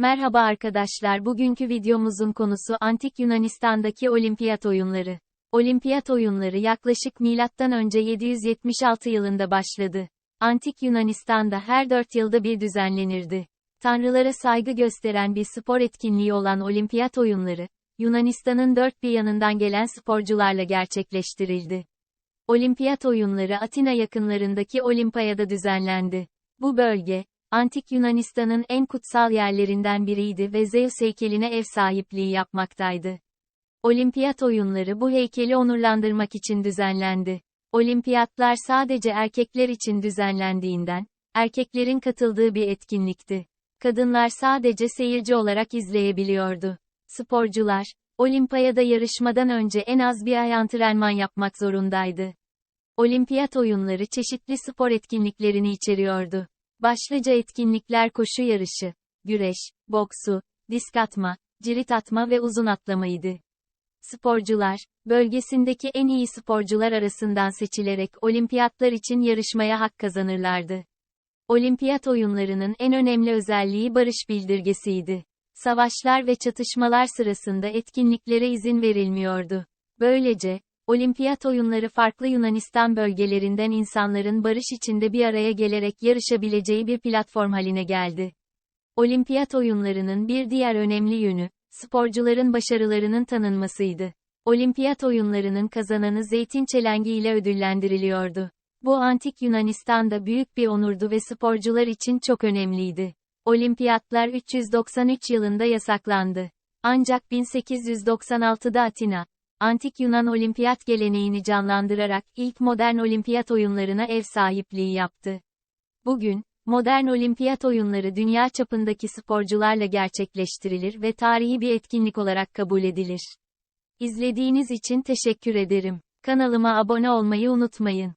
Merhaba arkadaşlar bugünkü videomuzun konusu Antik Yunanistan'daki olimpiyat oyunları. Olimpiyat oyunları yaklaşık önce 776 yılında başladı. Antik Yunanistan'da her 4 yılda bir düzenlenirdi. Tanrılara saygı gösteren bir spor etkinliği olan olimpiyat oyunları, Yunanistan'ın dört bir yanından gelen sporcularla gerçekleştirildi. Olimpiyat oyunları Atina yakınlarındaki Olimpiyada düzenlendi. Bu bölge, Antik Yunanistan'ın en kutsal yerlerinden biriydi ve Zeus heykeline ev sahipliği yapmaktaydı. Olimpiyat oyunları bu heykeli onurlandırmak için düzenlendi. Olimpiyatlar sadece erkekler için düzenlendiğinden, erkeklerin katıldığı bir etkinlikti. Kadınlar sadece seyirci olarak izleyebiliyordu. Sporcular, Olimpiyada yarışmadan önce en az bir ay antrenman yapmak zorundaydı. Olimpiyat oyunları çeşitli spor etkinliklerini içeriyordu. Başlıca etkinlikler koşu yarışı, güreş, boksu, disk atma, cirit atma ve uzun atlamaydı. Sporcular, bölgesindeki en iyi sporcular arasından seçilerek olimpiyatlar için yarışmaya hak kazanırlardı. Olimpiyat oyunlarının en önemli özelliği barış bildirgesiydi. Savaşlar ve çatışmalar sırasında etkinliklere izin verilmiyordu. Böylece, Olimpiyat oyunları farklı Yunanistan bölgelerinden insanların barış içinde bir araya gelerek yarışabileceği bir platform haline geldi. Olimpiyat oyunlarının bir diğer önemli yönü, sporcuların başarılarının tanınmasıydı. Olimpiyat oyunlarının kazananı zeytin çelengi ile ödüllendiriliyordu. Bu antik Yunanistan'da büyük bir onurdu ve sporcular için çok önemliydi. Olimpiyatlar 393 yılında yasaklandı. Ancak 1896'da Atina, Antik Yunan olimpiyat geleneğini canlandırarak ilk modern olimpiyat oyunlarına ev sahipliği yaptı. Bugün, modern olimpiyat oyunları dünya çapındaki sporcularla gerçekleştirilir ve tarihi bir etkinlik olarak kabul edilir. İzlediğiniz için teşekkür ederim. Kanalıma abone olmayı unutmayın.